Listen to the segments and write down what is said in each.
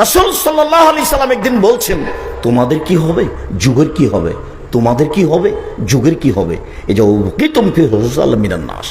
রসুল সাল্লাহ আলি সাল্লাম একদিন বলছেন, তোমাদের কি হবে? যুগের কি হবে? তোমাদের কি হবে? যুগের কি হবে? এই যে তুমি মিনার নাস।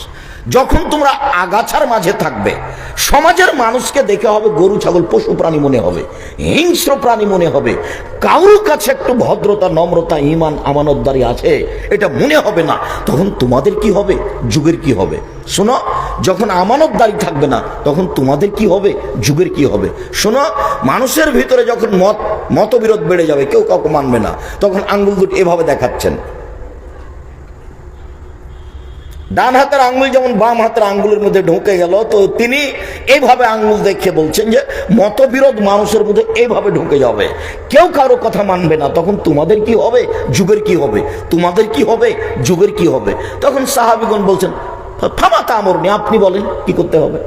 যখন তোমরা আগাছার মাঝে থাকবে, সমাজের মানুষকে দেখে হবে গরু, ছাগল, পশু প্রাণী মনে হবে, হিংস্র প্রাণী মনে হবে। কারোর কাছে একটু ভদ্রতা, নম্রতা ইমান আমানতদারি আছে, এটা মনে হবে না। তখন তোমাদের কি হবে? যুগের কি হবে? শোনো, যখন আমানতদারি থাকবে না, তখন তোমাদের কি হবে? যুগের কি হবে? শোনো, মানুষের ভিতরে যখন মত, মতবিরোধ বেড়ে যাবে, কেউ কাউকে মানবে না, তখন আঙ্গুল এভাবে দেখাচ্ছেন। ডান হাতের আঙ্গুল যেমন বাম হাতের আঙ্গুলের মধ্যে ঢুকে গেল, তো তিনি এইভাবে আঙ্গুল দেখে বলছেন যে, মতবিরোধ মানুষের মধ্যে এইভাবে ঢুকে যাবে। কেউ কারও কথা মানবে না, তখন তোমাদের কি হবে? যুগের কি হবে? তোমাদের কি হবে? যুগের কি হবে? তখন সাহাবিগণ বলছেন থামা কামরনি আপনি বলেন, কি করতে হবে?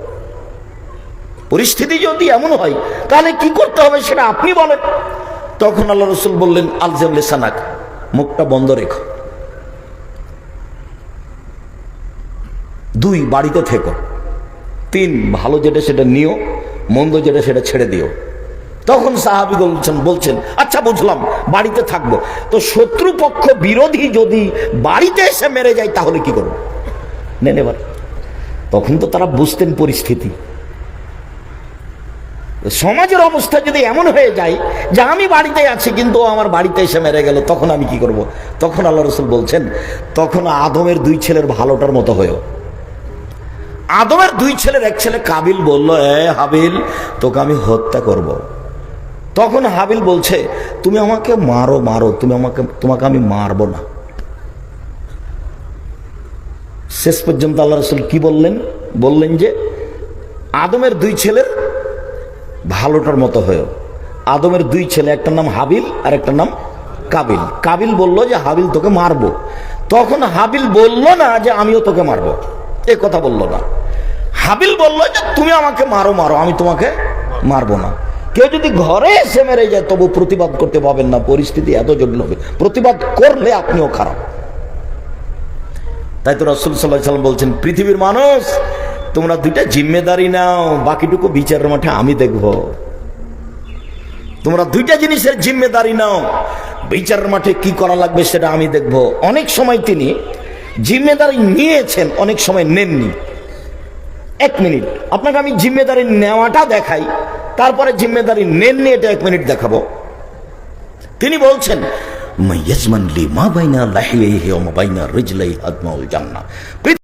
পরিস্থিতি যদি এমন হয়, তাহলে কি করতে হবে সেটা আপনি বলেন। তখন আল্লাহ রসুল বললেন, আলজাম লেসানাক, মুখটা বন্ধ রেখো। দুই বাড়িতে থেকো। তিন ভালো যেটা সেটা নিও, মন্দ যেটা সেটা ছেড়ে দিও। তখন সাহাবি বলছেন বলছেন আচ্ছা বুঝলাম, বাড়িতে থাকব। তো শত্রুপক্ষ বিরোধী যদি বাড়িতে এসে মেরে যায়, তাহলে কি করব? নেন এবার তখন তো তারা বুঝতেন পরিস্থিতি। সমাজের অবস্থা যদি এমন হয়ে যায় যে আমি বাড়িতে আছি, কিন্তু আমার বাড়িতে এসে মেরে গেল, তখন আমি কি করব। তখন আল্লাহ রসুল বলছেন, তখন আদমের দুই ছেলের ভালোটার মতো হয়েও। আদমের দুই ছেলের এক ছেলে কাবিল বলল, এ হাবিল, তোকে আমি হত্যা করব। তখন হাবিল বলছে, তুমি আমাকে মারো মারো, তুমি আমাকে, তোমাকে আমি মারবো না। শেষ পর্যন্ত আল্লাহ রসুল কি বললেন? বললেন যে, আদমের দুই ছেলের ভালোটার মতো হয়েও। আদমের দুই ছেলে একটার নাম হাবিল আর একটার নাম কাবিল। কাবিল বলল যে, হাবিল, তোকে মারবো। তখন হাবিল বলল না যে, আমিও তোকে মারবো। এ কথা বলল না। হাবিল বলল যে, তুমি আমাকে মারো মারো, আমি তোমাকে মারবো না। কেউ যদি ঘরে এসে মেরে যায়, তবু প্রতিবাদ করতে পাবেন না। পরিস্থিতি এত জটিল হবে প্রতিবাদ করলে আপনিও খারাপ। তাই তো রসুল সাল্লাহ সাল্লাম বলছেন, পৃথিবীর মানুষ, তোমরা দুইটা জিম্মেদারি নাও। বাকিটুকু বিচারের মাঠে আমি দেখব। তোমরা দুইটা জিনিসের জিম্মেদারি নাও। বিচারের মাঠে কি করা লাগবে সেটা আমি দেখব। অনেক সময় তিনি জিম্মেদারি নিয়েছেন, অনেক সময় নেননি। এক মিনিট। আপনাকে আমি জিম্মেদারি নেওয়াটা দেখাই, তারপরে জিম্মেদারি নেননি এটা এক মিনিট দেখাবো। তিনি বলছেন, মাইয়াজমান লি মা বাইনা লাহিয়াইহি ওয়া মা বাইনা রিজলাই